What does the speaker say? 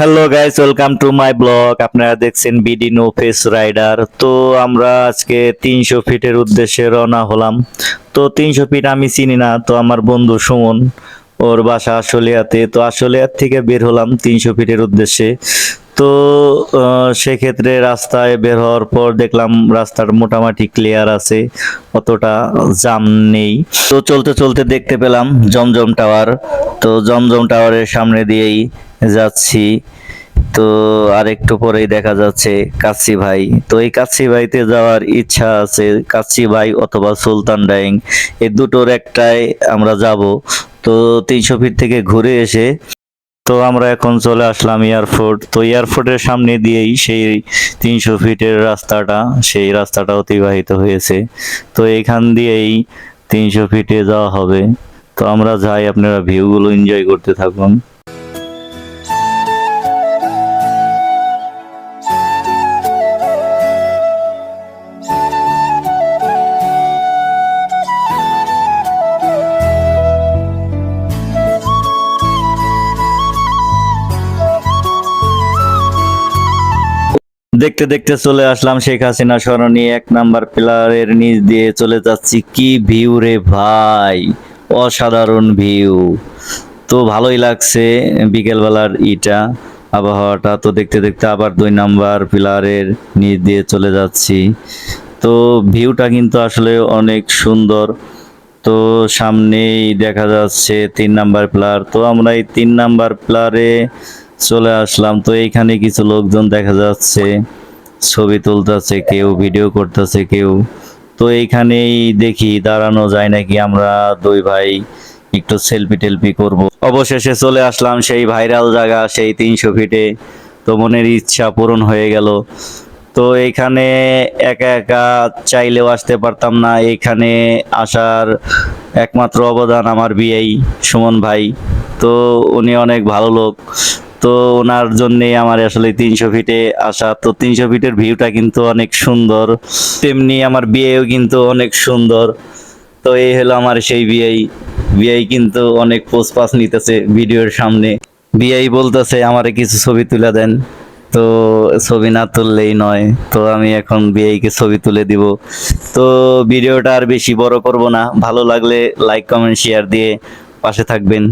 Hello guys welcome to my blog আপনারা দেখছেন BD no face rider তো আমরা আজকে তিনশো ফিটের উদ্দেশ্যে রওনা হলাম। তো তিনশো ফিট আমি চিনি না, তো আমার বন্ধু সুমন, ওর বাসা আশুলিয়াতে। তো আশুলিয়ার থেকে বের হলাম তিনশো ফিটের উদ্দেশ্যে। তো সেক্ষেত্রে রাস্তায় বের হওয়ার পর দেখলাম রাস্তার মোটামুটি ক্লিয়ার আছে, অতটা জাম নেই। তো চলতে চলতে দেখতে পেলাম জমজম টাওয়ার তো জমজম টাওয়ারের সামনে দিয়েই যাচ্ছি। তো আর একটু পরেই দেখা যাচ্ছে কাচ্চি ভাই। তো এই কাচ্চি ভাইতে যাওয়ার ইচ্ছা আছে, কাচ্চি ভাই অথবা সুলতান ডাইং এই দুটোর একটাই আমরা যাব। তো তিনশো ফিট থেকে ঘুরে এসে তো আমরা এখন চলে আসলাম এয়ারপোর্ট। তো এয়ারপোর্টের সামনে দিয়েই সেই তিনশো ফিটের রাস্তাটা, সেই রাস্তাটা অতিবাহিত হয়েছে। তো এখান দিয়েই তিনশো ফিটে যাওয়া হবে। তো আমরা যাই, আপনারা ভিউগুলো এনজয় করতে থাকুন। দেখতে দেখতে চলে আসলাম শেখ হাসিনা সরণি এক নাম্বার পিলারের নিচ দিয়ে চলে যাচ্ছি। কি ভিউ রে ভাই? অসাধারণ ভিউ তো ভালোই লাগছে বিকেলবেলার ইটা, আবহাওয়াটা। তো দেখতে দেখতে আবার দুই নাম্বার পিলারের নিচ দিয়ে চলে যাচ্ছি। তো ভিউটা কিন্তু আসলে অনেক সুন্দর। তো সামনেই দেখা যাচ্ছে তিন নাম্বার প্লার। তো আমরা এই তিন নাম্বার প্লারে চলে আসলাম। তো এইখানে কিছু লোকজন দেখা যাচ্ছে, ছবি তুলতেছে কেউ, ভিডিও করতেছে কেউ। তো এইখানেই দেখি দাঁড়ানো যায় নাকি আমরা দুই ভাই একটু সেলফি টেলফি করব। অবশেষে চলে আসলাম সেই ভাইরাল জায়গা, সেই তিনশো ফিটে তো মনের ইচ্ছা পূরণ হয়ে গেল। তো এইখানে একা একা চাইলেও আসতে পারতাম না। এইখানে আসার একমাত্র অবদান আমার বিয়েই, সুমন ভাই। তো উনি অনেক ভালো লোক। তো ওনার জন্যে আমার আসলে তিনশো ফিটে আসা। তো তিনশো ফিটের ভিউটা কিন্তু অনেক সুন্দর। তেমনি আমার বিয়েও কিন্তু অনেক সুন্দর। তো এই হলো আমার সেই বিয়েই। বিয়েই কিন্তু অনেক পোস্ট পাস নিতেছে ভিডিওর সামনে। বিয়েই বলতেছে, আমারে কিছু ছবি তুলে দেন। তো ছবি না তুললেই নয়। তো আমি এখন বিয়েকে ছবি তুলে দিব। তো ভিডিওটা আর বেশি বড় করব না। ভালো লাগলে লাইক কমেন্ট শেয়ার দিয়ে পাশে থাকবেন।